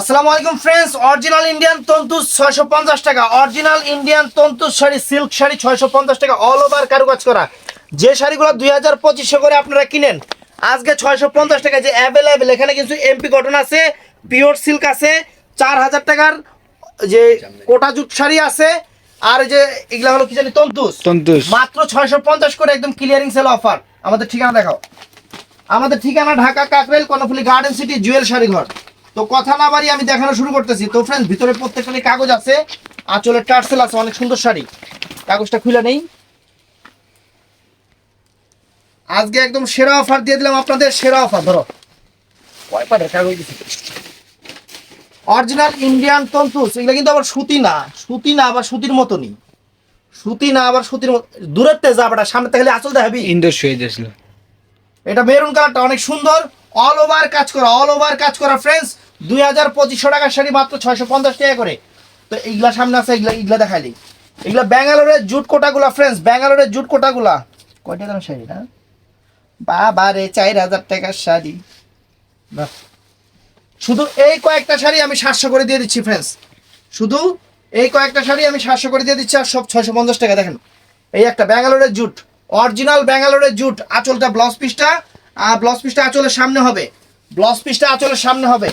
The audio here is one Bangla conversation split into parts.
আসসালামু আলাইকুম ফ্রেন্ডস অরিজিনাল ইন্ডিয়ান তন্তু ছয়শো পঞ্চাশ টাকা অরিজিনাল ইন্ডিয়ান তন্তু শাড়ি সিল্ক শাড়ি ছয়শো পঞ্চাশ টাকা অল ওভার কারুকাজ করা। যে শাড়িগুলো দুই হাজার পঁচিশশো করে আপনারা কিনেন আজকে ছয়শো পঞ্চাশ টাকা যে অ্যাভেলেবেল এখানে কিন্তু এমপি কটন আছে পিওর সিল্ক আছে চার হাজার টাকার যে কোটা জুট শাড়ি আছে আর যে এগুলা হলো কি জানি তন্তুস তন্তুস। মাত্র ছয়শো পঞ্চাশ করে একদম ক্লিয়ারিং সেল অফার আমাদের ঠিকানা দেখাও। আমাদের ঠিকানা Dhaka Kakrail Karnaphuli garden city Jewel sari ঘর তো কথা না বাড়ি আমি দেখানো শুরু করতেছি। তো ফ্রেন্ডস ভিতরে প্রত্যেকটা কাগজ আছে আঁচলের টার্সেল আছে অনেক সুন্দর শাড়ি। কাগজটা খুলে নেই। আজকে একদম সেরা অফার দিয়ে দিলাম আপনাদের সেরা অফার ধরো। কয় পাটের কাগজ অরিজিনাল ইন্ডিয়ান তন্তুস এগুলো কিন্তু আবার সুতি না সুতি না আবার সুতির মতনই। সুতি না আবার সুতির মতো দূরের তে যাবাটা সামনে থেকে আঁচল দেখাবি? শুয়ে দিয়েছিল এটা মেরুন কালারটা অনেক সুন্দর অল ওভার কাজ করা অল ওভার কাজ করা ফ্রেন্ডস দুই হাজার পঁচিশশো টাকার শাড়ি মাত্র ছয়শো পঞ্চাশ টাকা করে। তো এইগুলা সামনে আছে এগুলা এগুলা দেখাই দিই। এগুলা ব্যাঙ্গালোরের জুট কোটাগুলা ফ্রেন্ডস ব্যাঙ্গালোরের জুট কোটাগুলা। কয়টা দাম শাড়ি না বাবা রে, চার হাজার টাকার শাড়ি। শুধু এই কয়েকটা শাড়ি আমি সাতশো করে দিয়ে দিচ্ছি ফ্রেন্ডস শুধু এই কয়েকটা শাড়ি আমি সাতশো করে দিয়ে দিচ্ছি আর সব ছয়শো পঞ্চাশ টাকা, দেখেন। এই একটা ব্যাঙ্গালোরের জুট, অরিজিনাল ব্যাঙ্গালোরের জুট, আঁচলটা ব্লাউজ পিসটা আর ব্লাউজ পিসটা আঁচলের সামনে হবে। ব্লাউজ পিসটা আঁচলের সামনে হবে।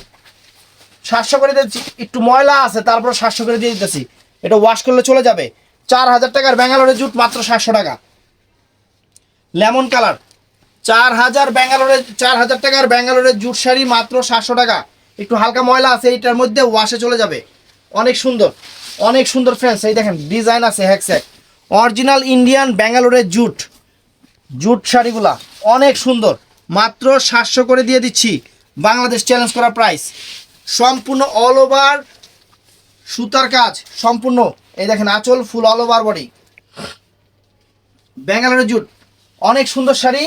সাতশো করে দিচ্ছি একটু ময়লা আছে তারপর সাতশো করে দিয়ে দিতেছি। এটা ওয়াশ করলে চলে যাবে। চার হাজার টাকার ব্যাঙ্গালোরের জুট মাত্র সাতশো টাকা। Lemon colour. চার হাজার ব্যাঙ্গালোরের চার হাজার টাকার ব্যাঙ্গালোরের জুট শাড়ি মাত্র সাতশো টাকা। একটু হালকা ময়লা আছে, এইটার মধ্যে ওয়াশে চলে যাবে। অনেক সুন্দর অনেক সুন্দর ফ্রেন্ডস এই দেখেন ডিজাইন আছে হ্যাক হ্যাকস্যাক অরিজিনাল ইন্ডিয়ান ব্যাঙ্গালোরের জুট জুট শাড়িগুলা অনেক সুন্দর। মাত্র সাতশো করে দিয়ে দিচ্ছি। বাংলাদেশ চ্যালেঞ্জ করা প্রাইস সম্পূর্ণ অল ওভার সুতার কাজ, সম্পূর্ণ। এই দেখেন, আঁচল ফুল অল ওভার বডি ব্যাঙ্গালোরের জুট। অনেক সুন্দর শাড়ি,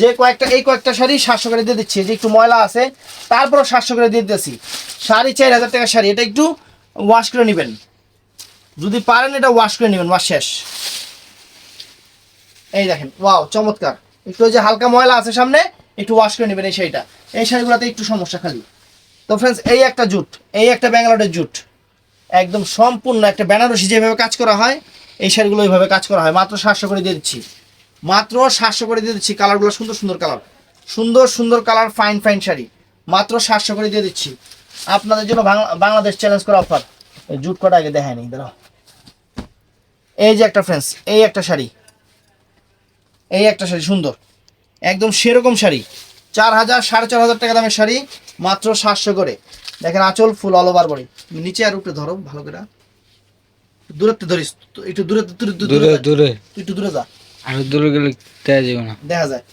যে কয়েকটা, এই কয়েকটা শাড়ি সাতশো করে দিয়ে দিচ্ছি, যে একটু ময়লা আছে, তারপরও সাতশো করে দিয়ে দিচ্ছি শাড়ি চার হাজার টাকার শাড়ি, এটা একটু ওয়াশ করে নেবেন। যদি পারেন এটা ওয়াশ করে নেবেন ওয়াশ শেষ। এই দেখেন ওয়াও চমৎকার। একটু ওই যে হালকা ময়লা আছে সামনে, একটু ওয়াশ করে নেবেন এই শাড়িটা। এই শাড়িগুলোতে একটু সমস্যা খালি। তো ফ্রেন্ডস এই একটা জুট, এই একটা ব্যাঙ্গালোরের জুট, একদম সম্পূর্ণ একটা বেনারসি যেভাবে কাজ করা হয়, এই শাড়িগুলো এইভাবে কাজ করা হয়। মাত্র সাতশো করে দিয়ে দিচ্ছি। মাত্র সাতশো করে দিয়ে দিচ্ছি কালারগুলো, সুন্দর সুন্দর কালার। সুন্দর সুন্দর কালার ফাইন ফাইন শাড়ি। মাত্র সাতশো করে দিয়ে দিচ্ছি। আপনাদের জন্য বাংলা- বাংলাদেশ চ্যালেঞ্জ করা অফার জুট কটা আগে দেখায় নি দাঁড়াও। এই যে একটা ফ্রেন্ডস এই একটা শাড়ি। এই একটা শাড়ি সুন্দর। একদম সেরকম শাড়ি। চার হাজার, সাড়ে চার হাজার টাকা দামের শাড়ি। মাত্র সাতশো করে। দেখেন আঁচল ফুল অল ওভার বডি নিচে আর উপরে ধরো ভালো করে। দূরে ধরিস। একটু দূরে দূরে দূরে একটু দূরে যা। আর দূরে গেলে দেয়া যাবে না। দেখা যায়।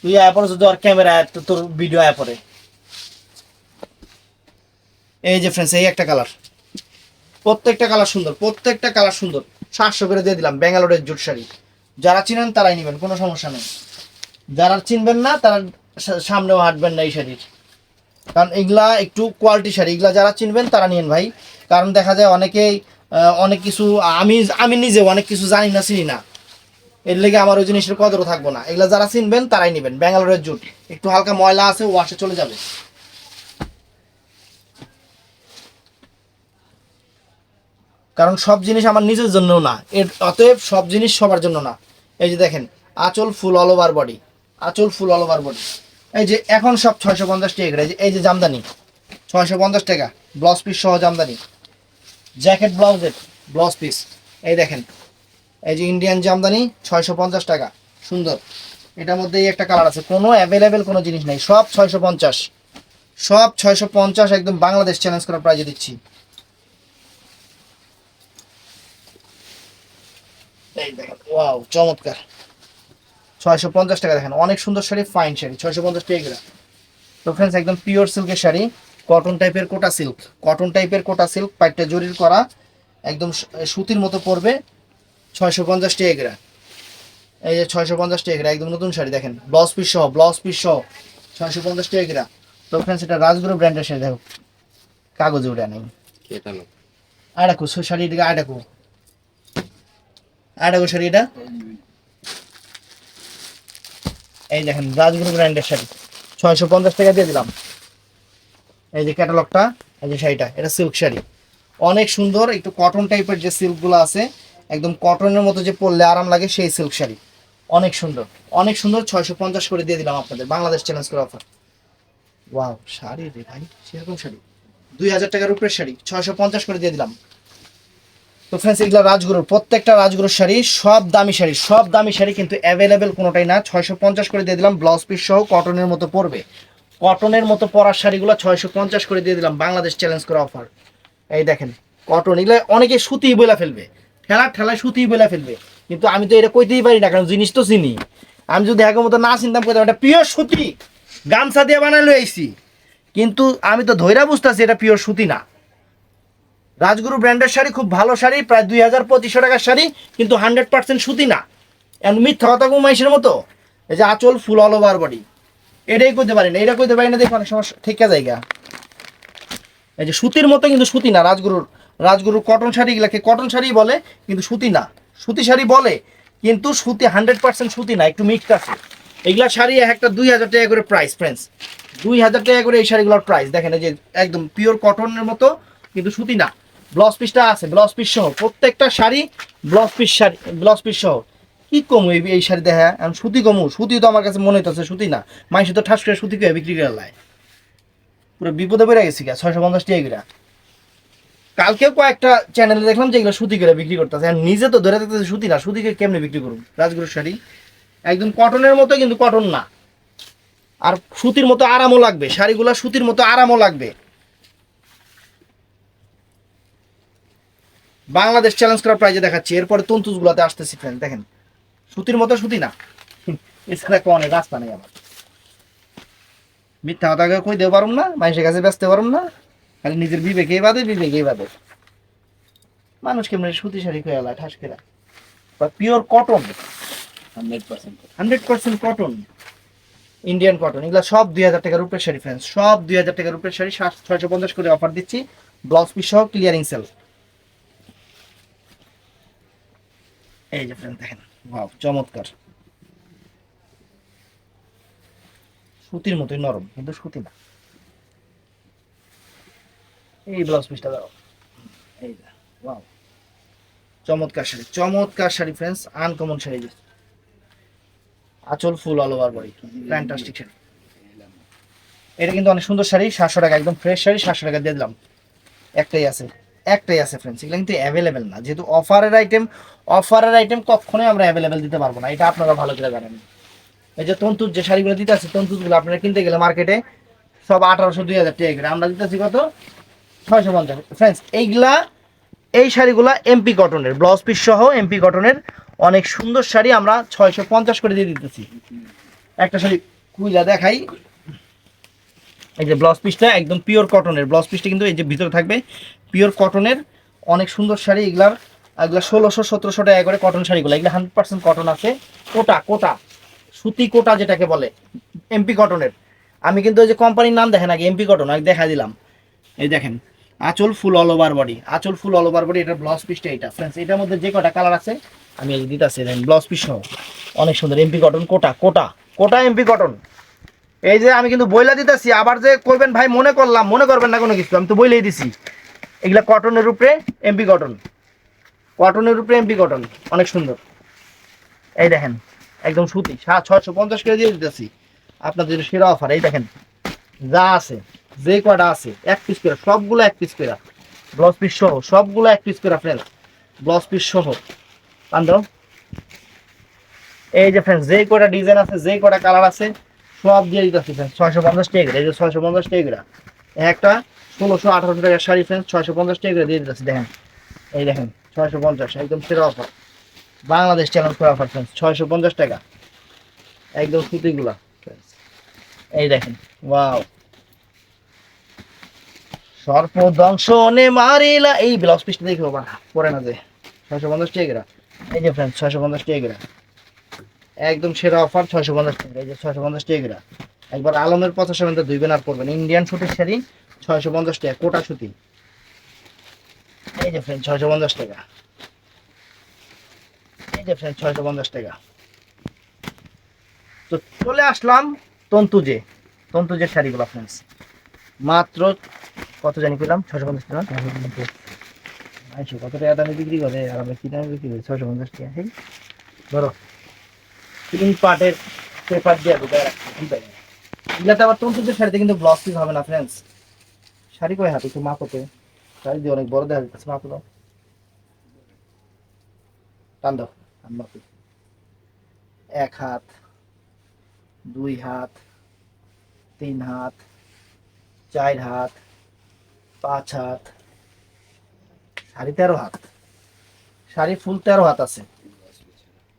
তুই আয়া পরে যদি ওর ক্যামেরা তোর ভিডিও আয়া পরে। এই যে ফ্রেন্ডস এই একটা কালার প্রত্যেকটা কালার সুন্দর প্রত্যেকটা কালার সুন্দর। সাতশো করে দিয়ে দিলাম ব্যাঙ্গালোরের জুট শাড়ি। যারা চিনেন তারাই নেবেন কোনো সমস্যা নেই। যারা চিনবেন না তারা সামনেও হাঁটবেন না এই শাড়ির। কারণ এগুলা একটু কোয়ালিটি শাড়ি। এগুলা যারা চিনবেন তারা নিন ভাই। কারণ দেখা যায় অনেকেই অনেক কিছু, আমি আমি নিজে অনেক কিছু জানি না, চিনি না। এর লেগে আমার ওই জিনিসের কদরও থাকব না। এগুলা যারা চিনবেন তারাই নেবেন। ব্যাঙ্গালোরের জুট। একটু হালকা ময়লা আছে ওয়াশে চলে যাবে। কারণ সব জিনিস আমার নিজের জন্য না। এর, অতএব সব জিনিস সবার জন্য না। এই যে দেখেন, আঁচল ফুল অল ওভার বডি আঁচল ফুল অল ওভার বডি এই যে এখন সব ছয়শো পঞ্চাশ টাকা এই যে- এই যে জামদানি, ছয়শো পঞ্চাশ টাকা ব্লাউজ পিস সহ জামদানি জ্যাকেট ব্লাউজের ব্লাউজ পিস এই দেখেন, এই যে ইন্ডিয়ান জামদানি, ছয়শো পঞ্চাশ টাকা, সুন্দর। এটার মধ্যেই একটা কালার আছে, কোনো অ্যাভেলেবেল কোনো জিনিস নেই, সব ছয়শো পঞ্চাশ। সব ছয়শো পঞ্চাশ একদম বাংলাদেশ চ্যালেঞ্জ করা প্রাইজে দিচ্ছি। এই দেখেন ওয়াও চমৎকার। ছয়শো পঞ্চাশ টাকা দেখেন। অনেক সুন্দর শাড়ি ফাইন শাড়ি ছয়শো পঞ্চাশ টাকা তো ফ্রেন্ডস একদম পিওর সিল্কের শাড়ি কটন টাইপের কোটা সিল্ক কটন টাইপের কোটা সিল্ক পাইটটা জরির করা একদম সুতির মতো পড়বে ছয়শো পঞ্চাশ টাকা এই যে ছয়শো পঞ্চাশ টাকা একদম নতুন শাড়ি দেখেন। ব্লাউজ পিস সহ ব্লাউজ পিস সহ ছয়শো পঞ্চাশ টাকা তো ফ্রেন্ডস এটা রাজগুরু ব্র্যান্ডের শাড়ি দেখো। কাগজে উঠে নেই। আড়াকু শাড়ি এদিকে আড়াকু আড়াকু শাড়ি এটা? এই দেখেন, রাজগুরু ব্র্যান্ডের শাড়ি। ছয়শো পঞ্চাশ টাকা দিয়ে দিলাম। এই যে ক্যাটালগটা, এই যে শাড়িটা, এটা সিল্ক শাড়ি। অনেক সুন্দর, একটু কটন টাইপের যে সিল্কগুলো আছে, একদম কটনের মতো যে পরলে আরাম লাগে, সেই সিল্ক শাড়ি। অনেক সুন্দর অনেক সুন্দর, ছয়শো পঞ্চাশ করে দিয়ে দিলাম আপনাদের, বাংলাদেশ চ্যালেঞ্জ করে অফার ওয়াও শাড়ি রে ভাই, সেরকম শাড়ি। দুই হাজার টাকার উপরের শাড়ি, ছয়শো পঞ্চাশ করে দিয়ে দিলাম। তো ফ্রেন্ডস এগুলো রাজগুরুর, প্রত্যেকটা রাজগুরুর শাড়ি, সব দামি শাড়ি, সব দামি শাড়ি কিন্তু অ্যাভেলেবেল কোনোটাই না। ছয়শো পঞ্চাশ করে দিয়ে দিলাম ব্লাউজ পিস সহ কটনের মতো পড়বে কটনের মতো পরার শাড়িগুলো ছয়শো পঞ্চাশ করে দিয়ে দিলাম, বাংলাদেশ চ্যালেঞ্জ করে অফার এই দেখেন কটন এগুলো অনেকে সুতি বইলা ফেলবে। ঠেলার ঠেলায় সুতি বইলা ফেলবে। কিন্তু আমি তো এটা কইতেই পারি না, কারণ জিনিস তো চিনি। আমি যদি একের মতো না চিনতাম, কইতাম, এটা পিওর সুতি, গামছা দিয়ে বানালো আইছি কিন্তু আমি তো ধৈরা বুঝতেছি, এটা পিওর সুতি না। রাজগুরু ব্র্যান্ডের শাড়ি, খুব ভালো শাড়ি, প্রায় দুই হাজার পঁচিশশো টাকার শাড়ি, কিন্তু হান্ড্রেড পার্সেন্ট সুতি না। এমন মিথ্যা কথা ঘুমাইশের মতো, এই যে আঁচল ফুল অল ওভার বডি এটাই করতে পারি না, এটা করতে পারি না, দেখো অনেক সময় ঠিক জায়গা। এই যে সুতির মতো কিন্তু সুতি না, রাজগুরুর রাজগুরুর কটন শাড়ি এগুলাকে কটন শাড়ি বলে, কিন্তু সুতি না। সুতি শাড়ি বলে, কিন্তু সুতি হান্ড্রেড পার্সেন্ট সুতি না, একটু মিক্সড আছে। এগুলা শাড়ি এক একটা দুই হাজার টাকা করে প্রাইস ফ্রেন্ডস দুই হাজার টাকা করে এই শাড়িগুলোর প্রাইস দেখেন এই যে একদম পিওর কটনের মতো, কিন্তু সুতি না। ব্লাউজ পিসটা আছে, ব্লাউজ পিস সহ। প্রত্যেকটা sari blouse piece sari, blouse piece সহ। কি কমু এই এই শাড়ি দেখা এখন সুতি কমু। সুতি তো আমার কাছে মনে হইতেছে সুতি না। মানুষ তো ঠাস করে সুতি করে বিক্রি করে লাই। পুরো বিপদে বেড়ে গেছি গা, ছয়শো পঞ্চাশ টাকা কালকেও কয়েকটা চ্যানেলে দেখলাম যে এগুলো সুতি করে বিক্রি করতেছে। আর নিজে তো ধরে থাকতেছে সুতি না, সুতিকে কেমনে বিক্রি করুন রাজগুরুর শাড়ি। একদম কটনের মতো কিন্তু কটন না। আর সুতির মতো আরামও লাগবে। শাড়িগুলো সুতির মতো আরামও লাগবে। বাংলাদেশ চ্যালেঞ্জ করার প্রাইজে দেখাচ্ছি। এরপরে তন্তুজগুলোতে আসতেছি ফ্রেন্ড দেখেন। সুতির মতো সুতি না। এছাড়া অনেক রাস্তা নেই আমার মিথ্যা কথা কই দেবো পারুম না, মানুষের কাছে ব্যস্ত পারুম না। খালি নিজের বিবেকেই বাদে বিবেকেই বাদে। মানুষ কেমন সুতি শাড়ি কয়ে আলা ঠাস কেরা বা pure cotton hundred percent hundred percent cotton Indian cotton এগুলো সব দুই হাজার টাকার উপরে শাড়ি ফ্রেন্ডস সব দুই হাজার টাকার উপরে শাড়ি ছয়শো পঞ্চাশ করে অফার দিচ্ছি। ব্লাউজ পিস সহ ক্লিয়ারিং সেল এই যে ফ্রেন্ড দেখেন ভাব চমৎকার। সুতির মতোই নরম, কিন্তু সুতি না। এই ব্লাউজ পিসটা দাও। এই ওয়াও চমৎকার শাড়ি চমৎকার শাড়ি ফ্রেন্ডস আনকমন শাড়ি আঁচল full all over body fantastic sari. এটা কিন্তু অনেক সুন্দর শাড়ি, সাতশো টাকা, একদম ফ্রেশ শাড়ি, সাতশো টাকা দিয়ে দিলাম। একটাই আছে। একটাই আছে ফ্রেন্ডস এগুলো কিন্তু অ্যাভেলেবেল না। যেহেতু অফারের আইটেম অফারের আইটেম কখনোই আমরা অ্যাভেলেবেল দিতে পারব না। এটা আপনারা ভালো করে জানেন। এই যে তন্তুর যে শাড়িগুলো দিতে আছে, তন্তুরগুলো আপনারা কিনতে গেলে মার্কেটে সব আঠারোশো, দুই হাজার টাকা করে। আমরা দিতেছি কত? ছয়শো পঞ্চাশ। ফ্রেন্ডস এইগুলা, এই শাড়িগুলা এমপি কটনের ব্লাউজ পিস সহ এমপি কটনের অনেক সুন্দর শাড়ি আমরা ছয়শো পঞ্চাশ করে দিয়ে দিতেছি। একটা শাড়ি কুইলা দেখাই। এই যে ব্লাউজ পিসটা একদম পিওর কটনের ব্লাউজ পিসটা কিন্তু এই যে ভিতরে থাকবে পিওর কটনের অনেক সুন্দর শাড়ি, এগুলার, এগুলা ষোলোশো, সতেরোশো টাকা করে কটন শাড়িগুলো। এগুলো হান্ড্রেড পার্সেন্ট কটন আছে। কোটা কোটা, সুতি কোটা যেটাকে বলে এমপি কটনের আমি কিন্তু ওই যে কোম্পানির নাম দেখেন আগে এমপি কটন আগে দেখা দিলাম। এই দেখেন, আঁচল ফুল অল ওভার বডি আঁচল ফুল অল ওভার বডি এটা ব্লাউজ পিসটা এটা ফ্রেন্ডস এটার মধ্যে যে কটা কালার আছে, আমি এই দিতেছি, দেখেন ব্লাউজ পিস সহ। অনেক সুন্দর MP cotton Kota Kota Kota MP cotton এই যে আমি কিন্তু বইলা দিতেছি, আবার যে কইবেন, ভাই, মনে করলাম, মনে করবেন না কোনো কিছু, আমি তো বইলেই দিছি। এগুলা কটনের উপরে এমপি কটন কটনের উপরে এমপি কটন অনেক সুন্দর। এই দেখেন, একদম সুতি সাত ছয়শো পঞ্চাশ করে দিয়ে দিতেছি আপনাদের সেরা অফার এই দেখেন, যা আছে, যে কটা আছে, এক পিস করে, সবগুলো এক পিস করে। ব্লাউজ পিস সহ, সবগুলো এক পিস করে ফ্রেন্ড ব্লাউজ পিস সহ। পান্ডব এই যে ফ্রেন্ড যে কটা ডিজাইন আছে, যে কটা কালার আছে, সব দিয়ে দিতেছি ফ্রেন্ড ছয়শো পঞ্চাশ টাকা করে। এই যে ছয়শো পঞ্চাশ টাকা করে। একটা ষোলোশো আঠারোশো টাকার শাড়ি ফ্রেন্ড ছয়শো পঞ্চাশ টাকা করে দিয়ে দিতেছি, দেখেন এই দেখেন, ছয়শো পঞ্চাশ, একদম সেরা অফার বাংলাদেশ চ্যালেঞ্জ করে অফার ফ্রেন্ডস ছয়শো পঞ্চাশ টাকা একদম সুতিগুলা। এই দেখেন ওয়াও সর্প দংশনে মারিলা, এই ব্লাউজ পিসটা দেখো বাবা, পরে না যে, ছয়শো পঞ্চাশ টাকা। এই যে ফ্রেন্ড ছয়শো পঞ্চাশ টাকা। একদম সেরা অফার ছয়শো পঞ্চাশ টাকা এই যে, ছয়শো পঞ্চাশ টাকা। একবার আলমের পথা সেভেন দুই বেনার করবেন ইন্ডিয়ান সুতির শাড়ি ছয়শো পঞ্চাশ টাকা, কোটা সুতি। এই যে ফ্রেন্ড ছয়শো পঞ্চাশ টাকা। এই যে ফ্রেন্ড ছয়শো পঞ্চাশ টাকা। তো চলে আসলাম তন্তুজে। তন্তুজের শাড়িগুলো ফ্রেন্ডস মাত্র কত জানি পেলাম? ছশো পঞ্চাশ টাকা। আইসো, কত টাকা দামে বিক্রি করে? আর আমরা কি দামে বিক্রি করি? ছশো পঞ্চাশ টাকা। ঠিক ধরো। তিন পার্টের পেপার দিয়ে ঢুকায় রাখছি ঠিক আছে এগুলাতে আবার তন্তুদের শাড়িতে কিন্তু ব্লাউজ পিস হবে না ফ্রেন্ডস শাড়ি কয় হাত? একটু মাপতে। শাড়ি দিয়ে অনেক বড় দেখা যাচ্ছে, মাপ দাও। টান দাও। মাপি এক হাত, দুই হাত, তিন হাত, চার হাত, পাঁচ হাত। সাড়ে তেরো হাত। শাড়ি ফুল তেরো হাত আছে।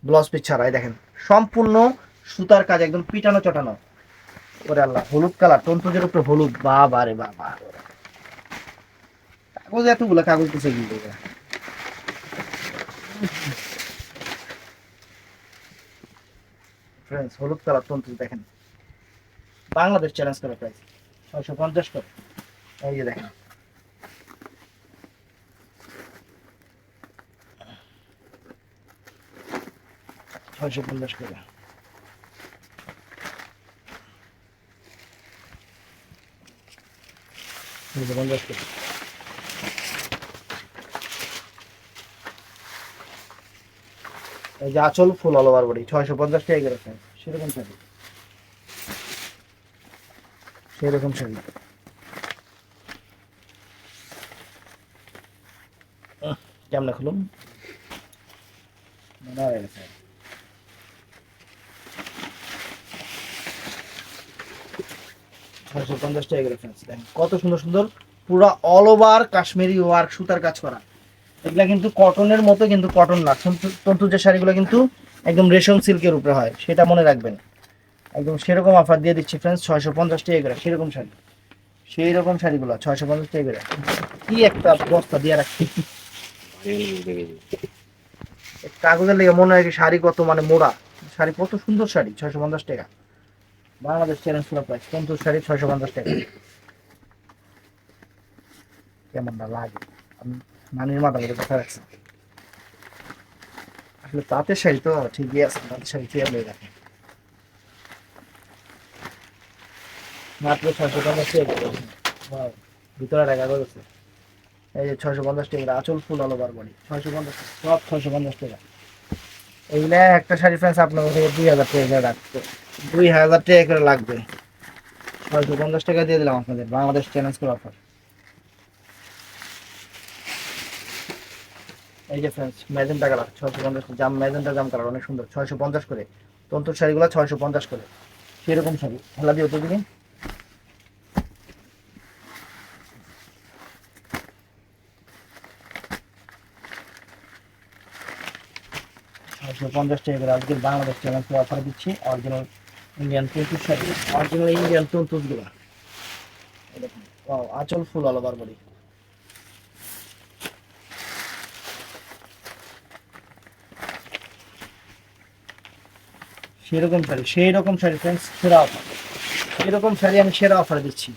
ব্লাউজ পিস ছাড়াই দেখেন। সম্পূর্ণ সুতার কাজ, একদম পিটানো চটানো ওরে আল্লাহ, হলুদ কালার তন্তুজের উপরে হলুদ। বাবা রে বাবা। কাগজ এতগুলো কাগজ দেবে ফ্রেন্ডস হলুদ কালার দেখেন বাংলাদেশ চ্যালেঞ্জ করা প্রাইস ছয়শো পঞ্চাশ করে এই যে দেখেন ছয়শো পঞ্চাশ ছয়শো পঞ্চাশ করে এই যে আচল ফুল অল ওভার বডি ছয়শো পঞ্চাশ টাকা করে সেরকম শাড়ি সেরকম শাড়ি কেমনে খুলুন? ছয়শো কত সুন্দর সুন্দর, পুরা অল ওভার কাশ্মীরি ওয়ার্ক সুতার কাজ করা। এগুলা কিন্তু কটনের মতো কিন্তু কটন না। তন্তু- যে শাড়িগুলো কিন্তু একদম রেশম সিল্কের উপরে হয়, সেটা মনে রাখবেন। একদম সেরকম অফার দিয়ে দিচ্ছি ফ্রেন্ডস ছয়শো পঞ্চাশ টাকা সেরকম শাড়ি। সেই রকম শাড়িগুলো, ছয়শো পঞ্চাশ টাকা কি একটা বস্তা দিয়ে রাখছি। কাগজের লেগে মনে হয় শাড়ি কত মানে মোড়া। শাড়ি কত সুন্দর শাড়ি, ছয়শো পঞ্চাশ টাকা। বাংলাদেশ চ্যালেঞ্জ ফুল প্রাইস তন্তুর শাড়ি ছয়শো পঞ্চাশ টাকা। কেমন না লাগে নানির মাথা করে কথা রাখছি আসলে তাঁতের শাড়ি তো ঠিকই আছে, তাঁতের শাড়ি চেয়ে হয়ে রাখে মাত্র ছয়শো পঞ্চাশ ভিতরে টাকা করেছে এই যে ছয়শো পঞ্চাশ টাকা আচল ফুল অল ওভার বডি ছয়শো পঞ্চাশ সব ছয়শো পঞ্চাশ টাকা। এইগুলা একটা শাড়ি ফ্রেন্স আপনার কাছে দুই হাজার টাকা করে রাখতে। দুই হাজার টাকা করে লাগবে। ছয়শো পঞ্চাশ টাকা দিয়ে দিলাম আপনাদের, বাংলাদেশ চ্যালেঞ্জ করে অফার এই যে ফ্রেন্ডস ম্যাজেন্টা কালার ছয়শো পঞ্চাশ জাম ম্যাজেন্টা জাম কালার অনেক সুন্দর ছয়শো পঞ্চাশ করে। তন্তুর শাড়িগুলো ছয়শো পঞ্চাশ করে। সেরকম শাড়ি। খেলা দিয়ে দিকে ছয়শো পঞ্চাশ টাকা করে আজকে বাংলাদেশ চ্যালেঞ্জ অফার দিচ্ছি অরিজিনাল ইন্ডিয়ান তন্তুর শাড়ি। অরিজিনাল ইন্ডিয়ান তন্তুসগুলো Wow, আঁচল ফুল অল ওভার বডি সেরকম শাড়ি সেই রকম শাড়ি ফ্রেন্ডস সেরা অফার এরকম শাড়ি আমি সেরা অফার দিচ্ছি।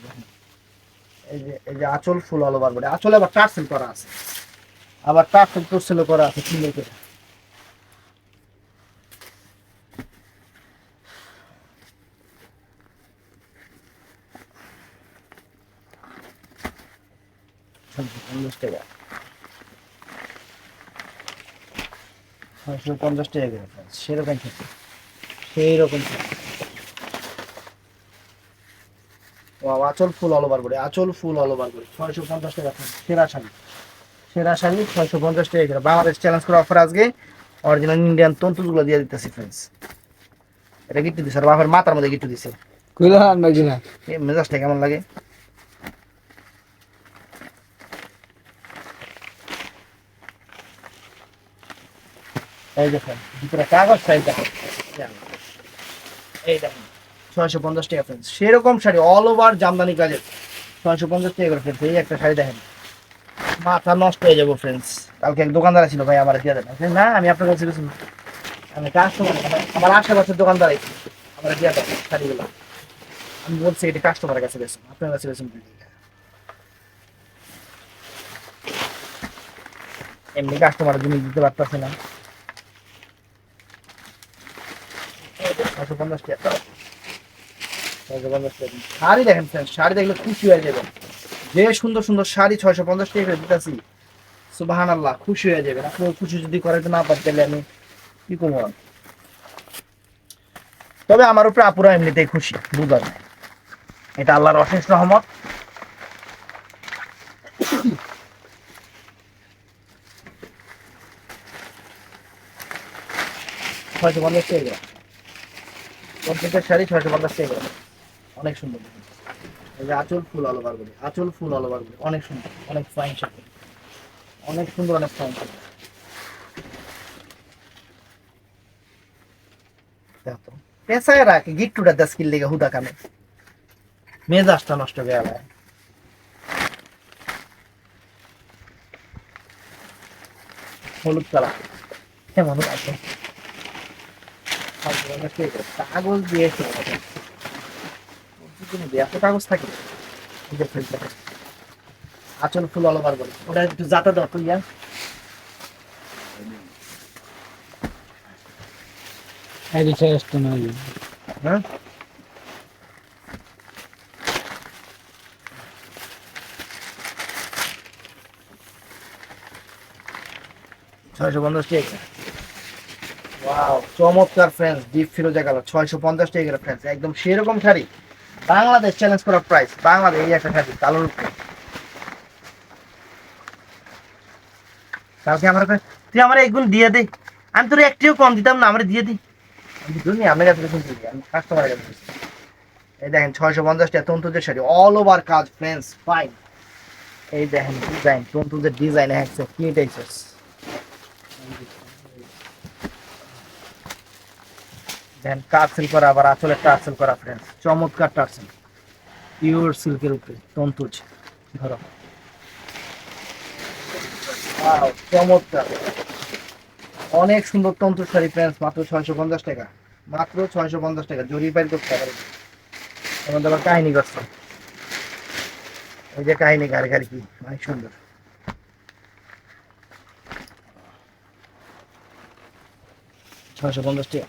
এই যে এই যে আঁচল ফুল অল ওভার বডি আঁচলে আবার টার্সেল করা আছে। আবার টার্সেল টার্সেলও করা আছে সুন্দর করে। পঞ্চাশ টাকা। পঞ্চাশ টাকা সেরকম থাকে সেই রকম Wow, ফুল অল ওভার করে আঁচল ফুল অল ওভার করে ছয়শো পঞ্চাশ টাকা সেরা শাড়ি। সেরা শাড়ি ছয়শো পঞ্চাশ টাকা করে। বাংলাদেশ চ্যালেঞ্জ করে অফার আজকে অরিজিনাল ইন্ডিয়ান তন্তুগুলো দিয়ে দিতেছি ফ্রেন্ডস এটা গিট্টু দিছে আর বাপের মাথার মধ্যে গিট্টু দিছে। এই মেজাজটা কেমন লাগে? এই দেখেন ভিতরে কাগজ সাইজ দেখেন এই দেখেন, ছয়শো পঞ্চাশ টাকা ফ্রেন্ডস সেরকম শাড়ি অল ওভার জামদানি কাজের। ছয়শো পঞ্চাশ টাকা করে ফ্রেন্ডস এই একটা শাড়ি দেখেন। মাথা নষ্ট হয়ে যাব ফ্রেন্ডস কালকে এক দোকানদার ছিল ভাই, আমার দিয়ে আমি না, আমি আপনার কাছে আমি কাস্টমার আমার আশেপাশের দোকানদার আমার দিয়ে দেন শাড়িগুলো। আমি বলছি, এটা কাস্টমারের কাছে বেসুন আপনার কাছে বেসুন এমনি কাস্টমার জিনিস দিতে পারতেছে না। পঞ্চাশ টাকা। পঞ্চাশ টাকা। শাড়ি দেখেন শাড়ি দেখলে খুশি হয়ে যাবেন। যে সুন্দর সুন্দর শাড়ি ছয়শো পঞ্চাশ টাকা দিতেছি সুবাহান আল্লাহ খুশি হয়ে যাবেন। আপনি খুশি যদি করাইতে না আমি কি করব? তবে আমার উপরে আপুরা এমনিতেই খুশি, বুঝলাম। এটা আল্লাহর অশেষ রহমত। ছয়শো পঞ্চাশ টাকা প্রত্যেকের শাড়ি ছয়শো পঞ্চাশ টাকা। অনেক সুন্দর। এই ফুল অল বলি আঁচল ফুল অল বলি অনেক সুন্দর, অনেক ফাইন শাড়ি অনেক সুন্দর, অনেক ফাইন শাড়ি পেশায় রাখে গিট্টুটা দশ কিল লেগে হুদা কামে মেজাজটা নষ্ট হয়ে গেল। হলুদ কালার। কেমন আছে? কাগজ দিয়েছে এত কাগজ থাকে। আঁচল ফুল অল ওভার বলে ওটা একটু জাতা দাও তুই। হ্যাঁ ছয়শো পঞ্চাশ টাকা চমৎকার ডিপ ফিরোজা ছয়শো পঞ্চাশ টাকা একদম সেরকম শাড়ি। বাংলাদেশ চ্যালেঞ্জ করার প্রাইস বাংলাদেশ এই একটা শাড়ি কালকে আমার তুই আমার এগুলো দিয়ে দে। আমি তোর একটিও কম দিতাম না, আমার দিয়ে আপনার কাছে আমি কাস্টমারের কাছে এই দেখেন, ছয়শো পঞ্চাশ টাকা তন্তুদের শাড়ি অল ওভার কাজ ফ্রেন্ডস ফাইন এই দেখেন ডিজাইন তন্তুদের ডিজাইন হ্যাঁ কি দেন টার্সেল করা, আবার আসলে টার্সেল করা ফ্রেন্ডস চমৎকার টার্সেল পিওর সিল্কের উপরে, তন্তুজ। ধরো। চমৎকার। অনেক সুন্দর তন্তুর শাড়ি ফ্রেন্ডস মাত্র ছয়শো পঞ্চাশ টাকা। মাত্র ছয়শো পঞ্চাশ টাকা। জরি পাইল করতে পারে এর আবার কাহিনী করছে। এই যে কাহিনী, গাড়ি গাড়ি কি? অনেক সুন্দর। ছয়শো পঞ্চাশ টাকা।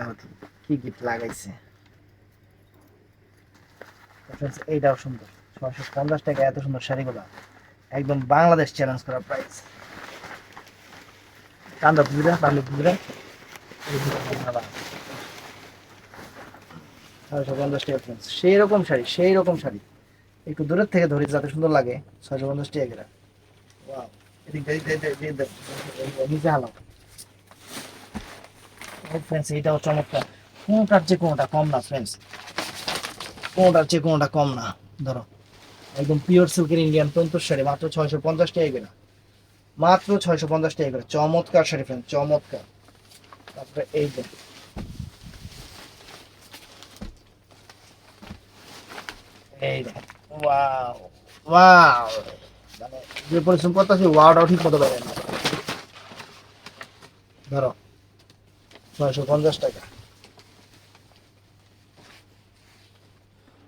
কি গিফট লাগাইছে? এইটাও সুন্দর। ছয়শো পঞ্চাশ টাকা, এত সুন্দর শাড়িগুলো। একদম বাংলাদেশ চ্যালেঞ্জ করা প্রাইস কান্দা পুজরা কান্দা পুজরা ছয়শো পঞ্চাশ টাকা সেই রকম শাড়ি সেই রকম শাড়ি। একটু দূরের থেকে ধরি, যাতে সুন্দর লাগে। ছয়শো পঞ্চাশ টাকা দিয়ে- নিচে হালাও। এটাও চমৎকার। কোনটা কম না কোনটা কম না? ধরো, একদম পিওর ইন্ডিয়ান শাড়ি, মাত্র ছয়শো করে মাত্র ছয়শো চমৎকার শাড়ি চমৎকার। এই যে। ওয়াও ওয়াও মানে যে ওয়াওটাও ঠিক মতো ধরো ছয়শো পঞ্চাশ টাকা।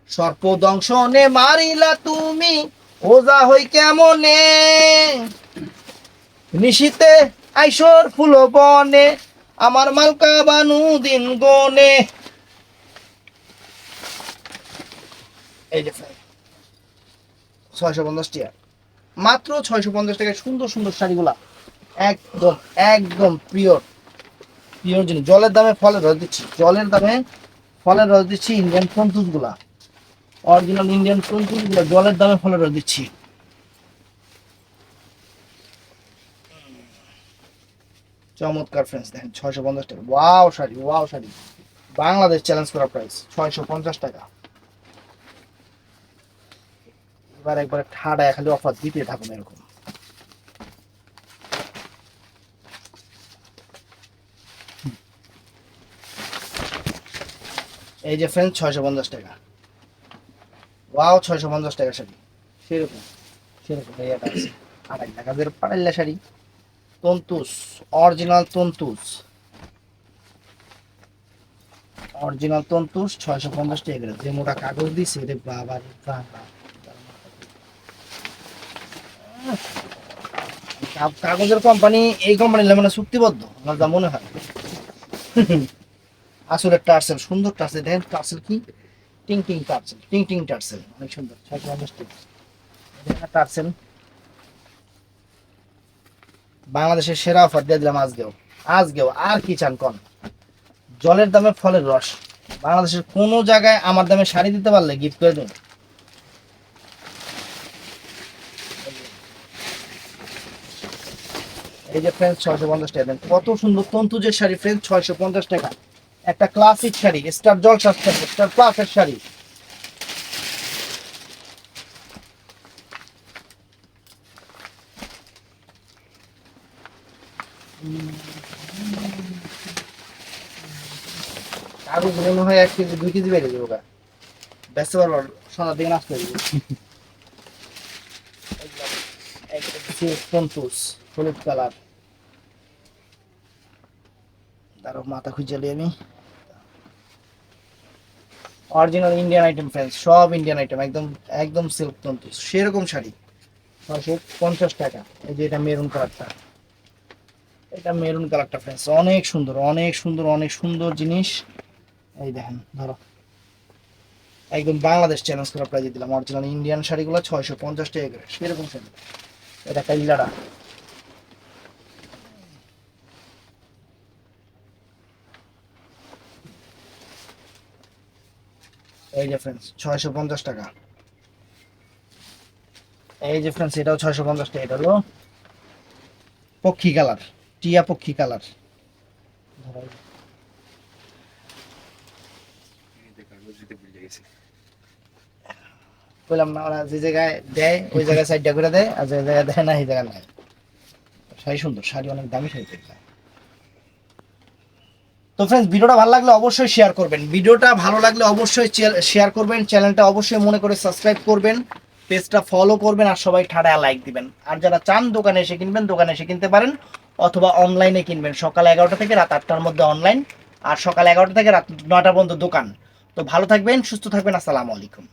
সর্প দংশনে মারিলা তুমি, ওজা হই কেমনে? নিশীতে আইসর ফুল বনে, আমার মালকা বানু দিন গনে ছয়শো পঞ্চাশ টাকা মাত্র ছয়শো পঞ্চাশ টাকায় সুন্দর সুন্দর শাড়িগুলা। একদম একদম পিওর পিওর জিনিস। জলের দামে ফলের রস দিচ্ছি। জলের দামে ফলের রস দিচ্ছি ইন্ডিয়ান তন্তুজগুলা। অরিজিনাল ইন্ডিয়ান তন্তুজগুলা, জলের দামে ফলের রস দিচ্ছি। চমৎকার ফ্রেন্ডস দেখেন ছয়শো পঞ্চাশ টাকা। Wow sari wow sari. Bangladesh challenge করা প্রাইস ছয়শো পঞ্চাশ টাকা। এবার একবারে ঠাডা খালি অফার দিতে থাকুন এরকম। এই যে ফ্রেন্ড ছয়শো পঞ্চাশ টাকা। ওয়াও ছয়শো পঞ্চাশ টাকা শাড়ি। সেরকম সেরকম, এই একটা আছে। আড়াই শাড়ি। তন্তুস অরিজিনাল তন্তুস। অরিজিনাল তন্তুস, ছয়শো পঞ্চাশ টাকা যে মোটা কাগজ দিছে রে বাবা রে, বাবা। কাগজের কোম্পানি এই কোম্পানি মানে চুক্তিবদ্ধ, আমার যা মনে হয়। আসলে টার্সেল, সুন্দর টার্সেল। দেখেন টার্সেল কি? টিং টিং টার্সেল, টিং টিং টার্সেল। অনেক সুন্দর। ছয়শো পঞ্চাশ টাকা টার্সেল। বাংলাদেশের সেরা অফার দিয়ে দিলাম আজকেও। আজকেও আর কি চান কন? জলের দামে ফলের রস। বাংলাদেশের কোনো জায়গায় আমার দামে শাড়ি দিতে পারলে গিফট করে দিন? এই যে ফ্রেন্ড ছয়শো পঞ্চাশ টাকা। দেন কত সুন্দর তন্তুজের শাড়ি ফ্রেন্ড ছয়শো পঞ্চাশ টাকা। একটা ক্লাসিক শাড়ি স্টার জল শাড়ি স্টার প্লাসের শাড়ি। মনে হয় এক কেজি, দুই কেজি বেড়ে ব্যস্ত তন্তুস হলুদ কালার। মাথা খুঁজে আমি। অরিজিনাল ইন্ডিয়ান আইটেম ফ্রেন্ডস সব ইন্ডিয়ান আইটেম একদম একদম সিল্ক তন্তু, সেরকম শাড়ি। ছয়শো পঞ্চাশ টাকা, এই যে এটা মেরুন কালারটা এটা মেরুন কালারটা ফ্রেন্ডস অনেক সুন্দর অনেক সুন্দর অনেক সুন্দর জিনিস। এই দেখেন, ধরো। একদম বাংলাদেশ চ্যালেঞ্জ করা প্রাইজে দিলাম অরিজিনাল ইন্ডিয়ান শাড়িগুলো ছয়শো পঞ্চাশ টাকা করে, সেরকম শাড়ি। এটা কাইল্লারা এই যে ফ্রেন্ডস ছয়শো পঞ্চাশ টাকা। এই যে ফ্রেন্ডস এটাও ছয়শো পঞ্চাশ টাকা, এটা হলো পক্ষী কালার, টিয়া পক্ষী কালার। বললাম না, ওরা যে জায়গায় দেয়, ওই জায়গায় সাইডটা করে দেয়, আর যে জায়গায় দেয় না সেই জায়গায় নাই। শাড়ি সুন্দর, শাড়ি অনেক দামি শাড়ি তো ফ্রেন্ডস ভিডিওটা ভালো লাগলে অবশ্যই শেয়ার করবেন। ভিডিওটা ভালো লাগলে অবশ্যই শেয়ার করবেন। চ্যানেলটা অবশ্যই মনে করে সাবস্ক্রাইব করবেন। পেজটা ফলো করবেন আর সবাই ঠাড়ায় লাইক দিবেন। আর যারা চান দোকানে এসে কিনবেন, দোকানে এসে কিনতে পারেন অথবা অনলাইনে কিনবেন। সকাল এগারোটা থেকে রাত আটটার মধ্যে অনলাইন আর সকাল এগারোটা থেকে রাত নটা পর্যন্ত দোকান। তো ভালো থাকবেন, সুস্থ থাকবেন। আসসালামু আলাইকুম।